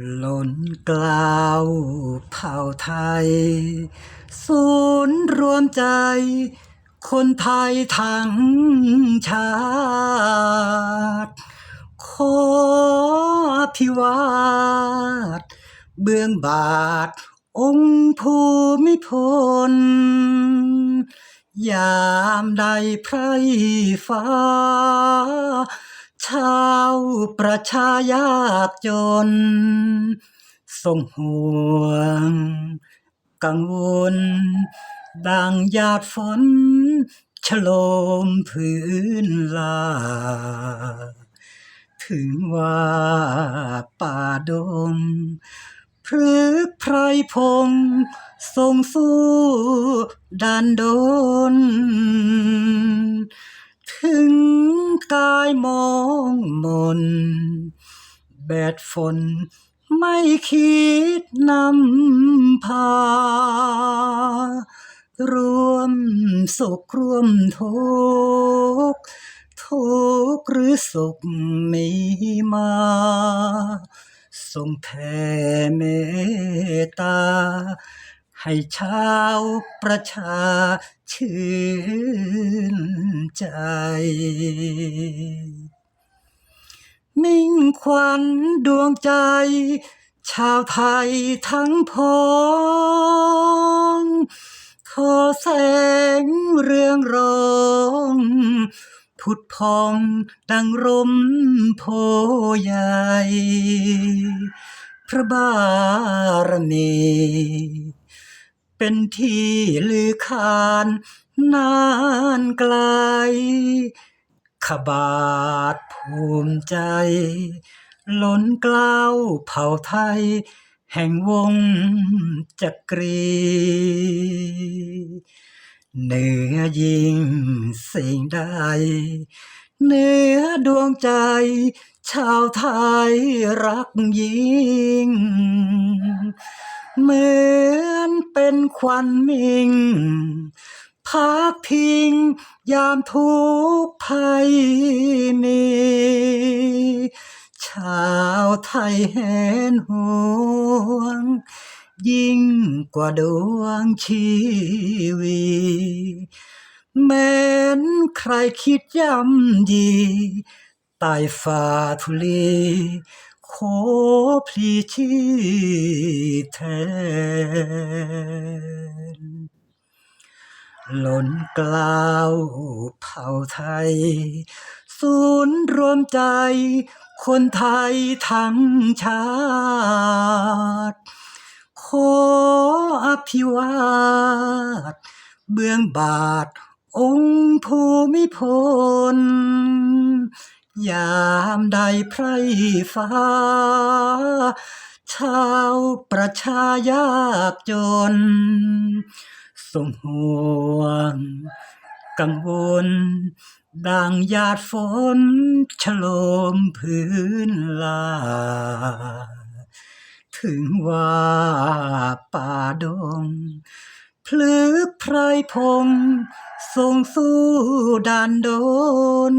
หล้นกล้าวเผ่าไทย ศูนย์รวมใจ คนไทยทั้งชาติขออภิวาทเบื้องบาท องค์ภูมิพล ยามใดไพรฟ้า ชาวประชายากจน ทรงห่วง กังวลดังหยาดฝนชโลมพื้นลา ถึงว่าป่าดงพฤกไพรพงทรงสู้ดันดน ถึงกายมองมน แบดฝนไม่คิดนำพารวมสุขรวมทุกข์ทุกข์หรือสุขมีมาทรงแผ่เมตตา ให้ชาวประชาชื่นใจ มิ่งขวัญดวงใจ ชาวไทยทั้งพ้องขอแสงเรืองรองผุดพองดังร่มโพใหญ่ พระบารมี เป็นที่ลือขานนานไกล ขบาทภูมิใจ ล้นเกล้าวเผ่าไทย แห่งวงจักรีเหนือยิ่งสิ่งใดเหนือดวงใจ ชาวไทยรักยิ่งเมื่อ เป็นควันมิ่งพักพิงยามทุกภัยมีชาวไทยแหนห่วง ยิ่งกว่าดวงชีวีแม้นใครคิดย่ำยีใต้ฝ่าธุลี ขอพลีชีแทนล้นกล้าวเผ่าไทย ศูนย์รวมใจ คนไทยทั้งชาติ ขออภิวาท เบื้องบาท องค์ภูมิพล ยามใดไพร่ฟ้า ชาวประชายากจนทรงห่วง กังวล ดังหยาดฝนชโลมพื้นลา ถึงว่าป่าดง พฤกษ์ไพรพงศ์ทรงสู้ดันโดน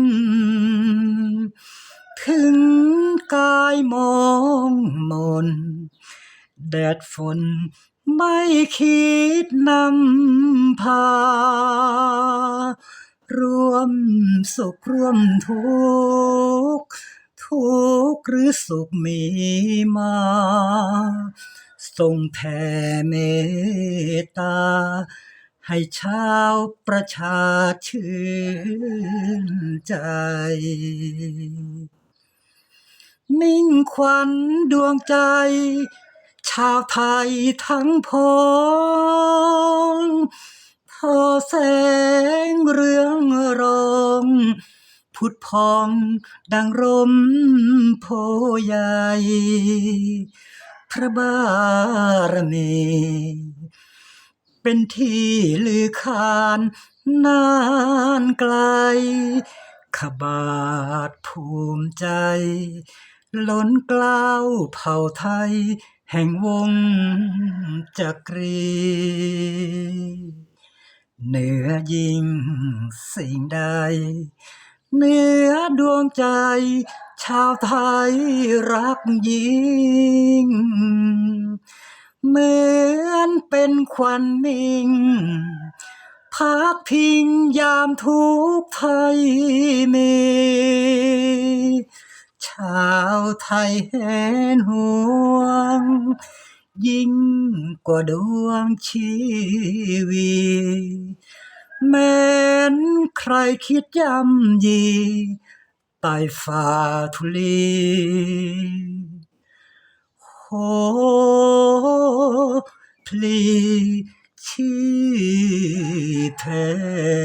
ถึงกายมองมน แดดฝนไม่คิดนำพา ร่วมสุขร่วมทุกข์ทุกข์หรือสุขมีมา ทรงแผ่เมตตา ให้ชาวประชาชื่นใจ มิ่งขวัญดวงใจ ชาวไทยทั้งพ้องทอแสงเรืองรองผุดพองดังร่มโพใหญ่ พระบารมี เป็นที่ลือขานนานไกล ขบาทภูมิใจ ล้นเกล้าวเผ่าไทย แห่งวงจักรีเหนือยิ่งสิ่งใด เนื้อดวงใจ ชาวไทยรักยิ่ง เหมือนเป็นควันนิ่งพักพิงยามทุกไทยมีชาวไทยแหนห่วง ยิ่งกว่าดวงชีวี แม้นใครคิดย่ำยีใต้ฝ่าทุลีโหพลีชีพแทน